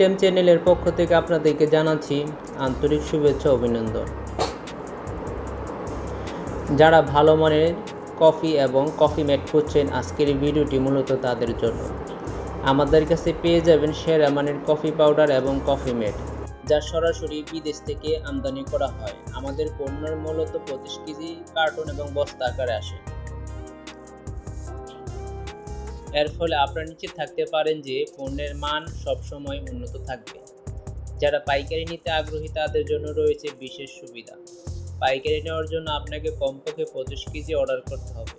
টেম চ্যানেলের পক্ষ থেকে আপনাদেরকে জানাচ্ছি আন্তরিক শুভেচ্ছা, অভিনন্দন। যারা ভালো মানের কফি এবং কফি মেট খুঁজছেন, আজকের ভিডিওটি মূলত তাদের জন্য। আমাদের কাছে পেয়ে যাবেন সেরা মানের কফি পাউডার এবং কফি মেট যা সরাসরি বিদেশ থেকে আমদানি করা হয়। আমাদের পণ্যের মূলত পঁচিশ কেজি কার্টন এবং বস্তা আকারে আসে। এর ফলে আপনারা নিশ্চিত থাকতে পারেন যে পণ্যের মান সবসময় উন্নত থাকবে। যারা পাইকারি নিতে আগ্রহী তাদের জন্য রয়েছে বিশেষ সুবিধা। পাইকারি নেওয়ার জন্য আপনাকে কমপক্ষে পঁচিশ কেজি অর্ডার করতে হবে।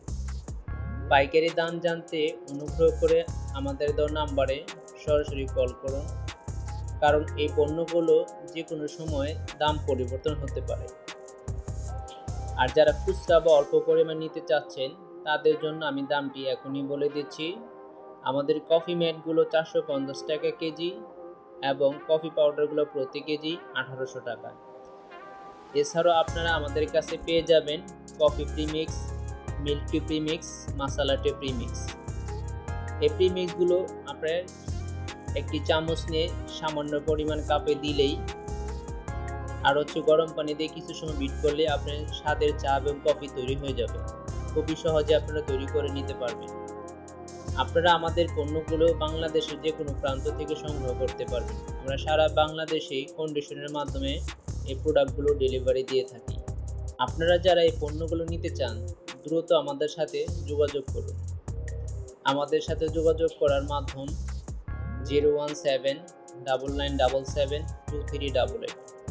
পাইকারি দাম জানতে অনুগ্রহ করে আমাদের দেওয়া নাম্বারে সরাসরি কল করুন। কারণ এই পণ্যগুলো যে কোনো সময় দাম পরিবর্তন হতে পারে। আর যারা খুচরা বা অল্প পরিমাণ নিতে চাচ্ছেন তাদের জন্য আমি দামটি এখনই বলে দিচ্ছি। আমাদের কফি ম্যাটগুলো চারশো পঞ্চাশ টাকা কেজি এবং কফি পাউডারগুলো প্রতি কেজি আঠারোশো টাকা। এছাড়াও আপনারা আমাদের কাছে পেয়ে যাবেন coffee premix, milk tea premix masala tea premix. এই প্রিমিক্সগুলো আপনার একটি চামচ নিয়ে সামান্য পরিমাণ কাপে দিলেই আর হচ্ছে গরম পানি দিয়ে কিছু সময় বিট করলে আপনার স্বাদের চা এবং কফি তৈরি হয়ে যাবে। খুবই সহজে আপনারা তৈরি করে নিতে পারবেন। আপনারা আমাদের পণ্যগুলো বাংলাদেশের যে কোনো প্রান্ত থেকে সংগ্রহ করতে পারবেন। আমরা সারা বাংলাদেশেই কন্ডিশনের মাধ্যমে এই প্রোডাক্টগুলো ডেলিভারি দিয়ে থাকি। আপনারা যারা এই পণ্যগুলো নিতে চান, দ্রুত আমাদের সাথে যোগাযোগ করুন। আমাদের সাথে যোগাযোগ করার মাধ্যম zero one seven double nine double seven two three double eight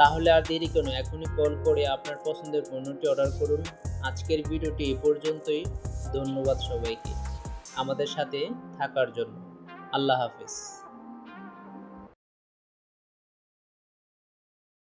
তাহলে আর দেরি কেন? এখনই কল করে আপনার পছন্দের পণ্যটি অর্ডার করুন। আজকের ভিডিওটি এ পর্যন্তই। ধন্যবাদ সবাইকে। আমাদের সাথে থাকার জন্য। আল্লাহ হাফেজ।